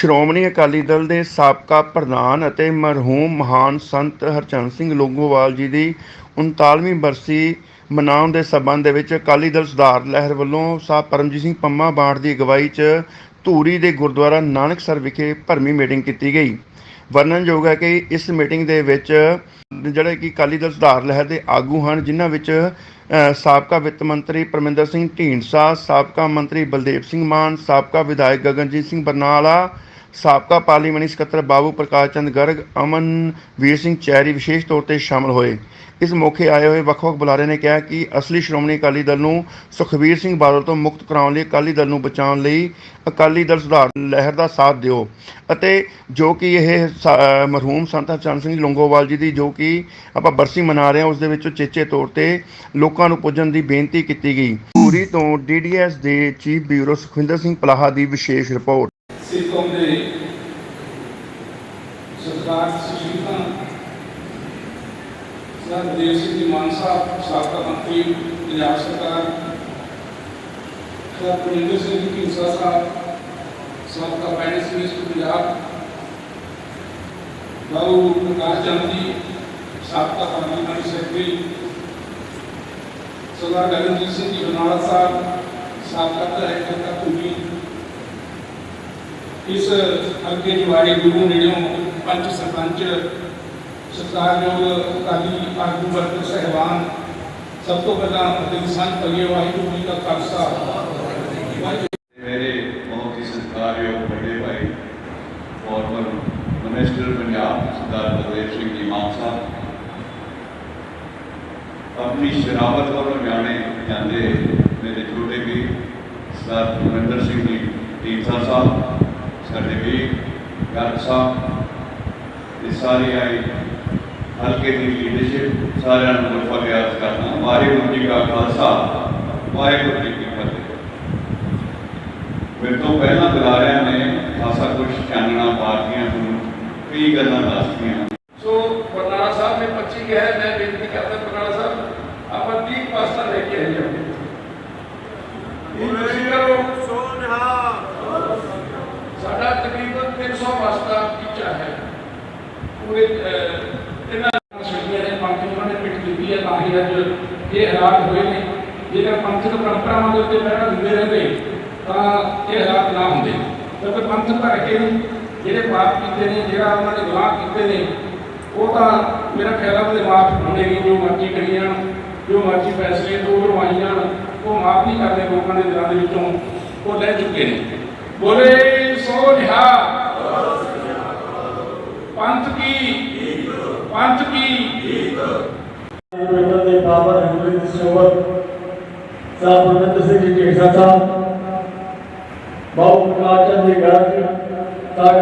ਸ਼੍ਰੋਮਣੀ ਅਕਾਲੀ ਦਲ ਦੇ ਸਾਬਕਾ ਪ੍ਰਧਾਨ ਅਤੇ ਮਰਹੂਮ ਮਹਾਨ ਸੰਤ ਹਰਚੰਦ ਸਿੰਘ ਲੌਂਗੋਵਾਲ ਜੀ ਦੀ 39ਵੀਂ ਬਰਸੀ ਮਨਾਉਣ ਦੇ ਸਬੰਧ ਦੇ ਵਿੱਚ ਅਕਾਲੀ ਦਲ ਸੁਧਾਰ ਲਹਿਰ ਵੱਲੋਂ ਸਾਹਿਬ ਪਰਮਜੀਤ ਸਿੰਘ ਪੰਮਾ ਬਾੜ ਦੀ ਅਗਵਾਈ 'ਚ ਧੂਰੀ ਦੇ ਗੁਰਦੁਆਰਾ ਨਾਨਕਸਰ ਵਿਖੇ ਭਰਮੀ ਮੀਟਿੰਗ ਕੀਤੀ ਗਈ। ਵਰਣਨਯੋਗ ਹੈ ਕਿ ਇਸ ਮੀਟਿੰਗ ਦੇ ਵਿੱਚ ਜਿਹੜੇ ਕਿ ਅਕਾਲੀ ਦਲ ਸੁਧਾਰ ਲਹਿਰ ਦੇ ਆਗੂ ਹਨ, ਜਿਨ੍ਹਾਂ ਵਿੱਚ ਸਾਬਕਾ ਵਿੱਤ ਮੰਤਰੀ ਪਰਮਿੰਦਰ ਸਿੰਘ ਢੀਂਡਸਾ, ਸਾਬਕਾ ਮੰਤਰੀ ਬਲਦੇਵ ਸਿੰਘ ਮਾਨ, ਸਾਬਕਾ ਵਿਧਾਇਕ ਗਗਨਜੀਤ ਸਿੰਘ ਬਰਨਾਲਾ ਸਾਬਕਾ ਪਾਰਲੀਮਾਨੀ ਸਕੱਤਰ ਬਾਬੂ ਪ੍ਰਕਾਸ਼ ਚੰਦ ਗਰਗ, ਅਮਨ ਵੀਰ ਸਿੰਘ ਚੈਰੀ ਵਿਸ਼ੇਸ਼ ਤੌਰ ਤੇ ਸ਼ਾਮਲ ਹੋਏ। ਇਸ ਮੌਕੇ ਆਏ ਹੋਏ ਵੱਖ-ਵੱਖ ਬੁਲਾਰੇ ਨੇ ਕਿਹਾ ਕਿ ਅਸਲੀ ਸ਼੍ਰੋਮਣੀ ਅਕਾਲੀ ਦਲ ਨੂੰ ਸੁਖਬੀਰ ਸਿੰਘ ਬਾਦਲ ਤੋਂ ਮੁਕਤ ਕਰਾਉਣ ਲਈ ਅਕਾਲੀ ਦਲ ਨੂੰ ਬਚਾਉਣ ਲਈ ਅਕਾਲੀ ਦਲ ਸੁਧਾਰ ਲਹਿਰ ਦਾ ਸਾਥ ਦਿਓ ਅਤੇ ਜੋ ਕਿ ਇਹ ਸ- ਮਰਹੂਮ ਸੰਤ ਹਰਚੰਦ ਸਿੰਘ ਲੌਂਗੋਵਾਲ ਜੀ ਦੀ ਜੋ ਕਿ ਆਪਾਂ ਬਰਸੀ ਮਨਾ ਰਹੇ ਹਾਂ, ਉਸ ਦੇ ਵਿੱਚ ਚੇਚੇ ਤੌਰ ਤੇ ਲੋਕਾਂ ਨੂੰ ਪੁੱਜਣ ਦੀ ਬੇਨਤੀ ਕੀਤੀ ਗਈ। ਪੂਰੀ ਤੋਂ ਡੀਡੀਐਸ ਦੇ ਚੀਫ ਬਿਊਰੋ ਸੁਖਵਿੰਦਰ ਸਿੰਘ ਪਲਾਹਾ ਦੀ ਵਿਸ਼ੇਸ਼ ਰਿਪੋਰਟ। ਸਿੱਖ ਕੌਮ ਦੇ ਸਰਦਾਰ ਸ਼ਹੀਦਾਂ ਸਰਦਾਰ ਦੇਵ ਸਿੰਘ ਜੀ ਮਾਨ ਸਾਹਿਬ ਸਾਬਕਾ ਮੰਤਰੀ ਪੰਜਾਬ ਸਰਕਾਰ ਸਰਦਾਰ ਪਰਿੰਦਰ ਸਿੰਘ ਜੀ ਢੀਂਡਸਾ ਸਾਹਿਬ ਸਾਬਕਾ ਫਾਈਨੈਂਸ ਮਿਨਿਸਟਰ ਪੰਜਾਬ ਬਾਬੂ ਪ੍ਰਕਾਸ਼ ਚੰਦ ਜੀ ਸਾਬਕਾ ਪਾਰਲੀਮੈਂਟਰੀ ਸੈਕਟਰੀ ਸਰਦਾਰ ਗਗਨਜੀਤ ਸਿੰਘ ਜੀ ਬਰਨਾਲਾ ਸਾਹਿਬ ਸਾਬਕਾ ਵਿਧਾਇਕ ਦਾ ਧੂਰੀ ਇਸ ਅੱਗੇ ਨਿਵਾਰੇ ਗੁਰੂ ਨੇੜਿਓਂ ਪੰਚ ਸਰਪੰਚ ਸਰਕਾਰਯੋਗ ਅਕਾਲੀ ਆਗੂ ਵਰਗ ਸਹਿਬਾਨ, ਸਭ ਤੋਂ ਪਹਿਲਾਂ ਫਤਿਹ ਦੀ ਸਾਂਝ ਵਾਹਿਗੁਰੂ ਜੀ ਕਾ ਖਾਲਸਾ। ਮੇਰੇ ਬਹੁਤ ਹੀ ਸਤਿਕਾਰਯੋਗ ਵੱਡੇ ਭਾਈ ਫਾਰਮਰ ਮਿਨਿਸਟਰ ਪੰਜਾਬ, ਸਰਦਾਰ ਬਲਦੇਵ ਸਿੰਘ ਜੀ ਮਾਨ ਸਾਹਿਬ। ਆਪਣੀ ਸ਼ਰਾਬਤ ਵੱਲੋਂ ਜਾਣੇ ਜਾਂਦੇ ਮੇਰੇ ਛੋਟੇ ਵੀ ਸਰਦਾਰ ਗੁਰਿੰਦਰ ਸਿੰਘ ਜੀ, ਢੀਂਡਸਾ ਸਾਹਿਬ ਸਾਡੇ ਵੀ ਗਰਗ ਸਾਹਿਬ ਇਹ ਸਾਰੇ ਆਏ। ਹਲਕੇ ਦੀ ਲੀਡਰਸ਼ਿਪ ਸਾਰਿਆਂ ਨੂੰ ਬਹੁਤ ਫਰਿਆਦ ਕਰਨਾ ਵਾਹਿਗੁਰੂ ਜੀ ਕਾ ਖਾਲਸਾ ਵਾਹਿਗੁਰੂ ਜੀ ਕੀ ਫਤਿਹ। ਮੇਰੇ ਤੋਂ ਪਹਿਲਾਂ ਬੁਲਾਰਿਆਂ ਨੇ ਖਾਸਾ ਕੁਝ ਚਾਨਣਾ ਪਾਰਟੀਆਂ ਨੂੰ ਕਈ ਗੱਲਾਂ ਦੱਸਤੀਆਂ। ਸੋ ਬਰਨਾਲਾ ਸਾਹਿਬ ਨੇ 25 ਕਿਹਾ ਹੈ, ਮੈਂ ਬੇਨਤੀ ਕਰਦਾ ਬਰਨਾਲਾ ਸਾਹਿਬ ਆਪਾਂ 30 ਪਾਸਤਾ ਲੈ ਕੇ ਆਈਏ। ਇਹ ਪੂਰੇ ਇਹਨਾਂ ਸੁਣੀਆਂ ਨੇ ਪੰਥ ਉਹਨਾਂ ਨੇ ਪਿੱਠ ਦਿੱਤੀ ਹੈ ਤਾਂ ਹੀ ਅੱਜ ਇਹ ਹਾਲਾਤ ਹੋਏ ਨੇ। ਜੇਕਰ ਪੰਥਕ ਪਰੰਪਰਾਵਾਂ ਦੇ ਉੱਤੇ ਪਹਿਲਾਂ ਦਿੰਦੇ ਰਹਿੰਦੇ, ਤਾਂ ਇਹ ਹਾਲਾਤ ਨਾ ਹੁੰਦੇ। ਕਿਉਂਕਿ ਪੰਥ ਭਰ ਕੇ ਜਿਹੜੇ ਪਾਪ ਕੀਤੇ ਨੇ, ਜਿਹੜਾ ਉਹਨਾਂ ਨੇ ਗੁਨਾਹ ਕੀਤੇ ਨੇ, ਉਹ ਤਾਂ ਮੇਰਾ ਖਿਆਲ ਹੈ ਉਹਦੇ ਮਾਫ ਹੋਣੇ ਨਹੀਂ ਜੋ ਮਰਜ਼ੀ ਕਰੀ ਜਾਣ, ਜੋ ਮਰਜ਼ੀ ਫੈਸਲੇ ਤੋਂ ਕਰਵਾਈ ਜਾਣ, ਉਹ ਮਾਫ ਨਹੀਂ ਕਰਦੇ। ਲੋਕਾਂ ਦੇ ਦਿਲਾਂ ਦੇ ਵਿੱਚੋਂ ਉਹ ਲੈ ਚੁੱਕੇ ਨੇ। ਬੋਲੇ ਸੋ ਨਿਹਾ ਪੰਥ ਕੀ ਪੰਥ ਕੀ? ਇਹਨਾਂ ਦੇ ਬਾਬਾ ਹਨੂਰ ਦੀ ਸੋਬਤ ਸਾਹਿਬ ਅਨੰਦ ਸਿੰਘ ਜੀ ਢੀਂਡਸਾ ਸਾਹਿਬ ਬਾਬੂ ਪ੍ਰਕਾਸ਼ ਚੰਦ ਜੀ ਗੜਕ ਤਾਂ